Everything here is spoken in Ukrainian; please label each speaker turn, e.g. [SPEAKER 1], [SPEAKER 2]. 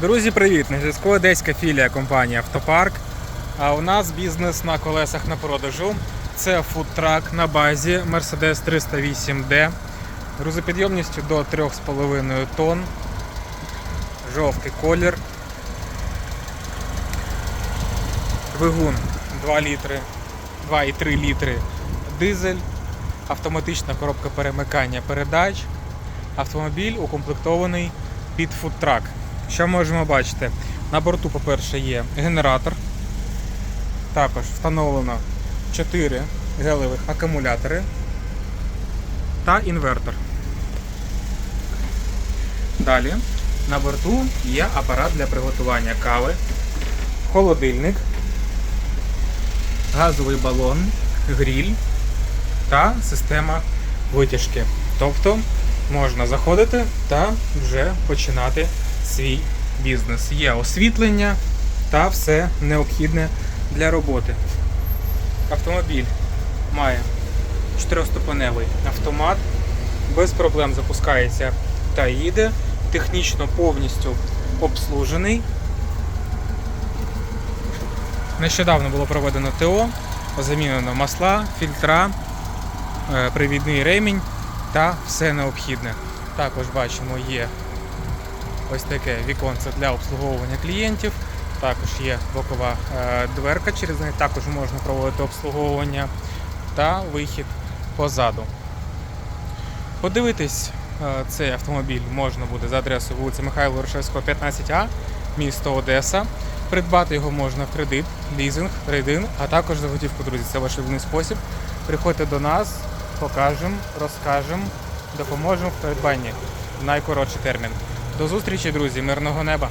[SPEAKER 1] Друзі, привіт! На зв'язку одеська філія компанії Автопарк. А у нас бізнес на колесах на продажу. Це фудтрак на базі Mercedes 308D. Грузопідйомністю до 3,5 тонн. Жовтий колір. Двигун 2 літри, 2,3 літри дизель, автоматична коробка перемикання передач. Автомобіль укомплектований під фудтрак. Що можемо бачити? На борту, по-перше, є генератор. Також встановлено 4 гелевих акумулятори та інвертор. Далі на борту є апарат для приготування кави, холодильник, газовий балон, гріль та система витяжки. Тобто можна заходити та вже починати свій бізнес. Є освітлення та все необхідне для роботи. Автомобіль має 4-ступеневий автомат, без проблем запускається та їде, технічно повністю обслужений. Нещодавно було проведено ТО, замінено масла, фільтра, е, привідний ремінь та все необхідне. Також бачимо, є ось таке віконце для обслуговування клієнтів. Також є бокова е, дверка, через неї також можна проводити обслуговування та вихід позаду. Подивитись е, цей автомобіль можна буде за адресою вулиця Михайла Ворошевського, 15А, місто Одеса. Придбати його можна в кредит, лізинг, трейдин, а також за готівку, друзі. Це ваш вільний спосіб. Приходьте до нас, покажемо, розкажемо, допоможемо в придбанні в найкоротший термін. До зустрічі, друзі, мирного неба!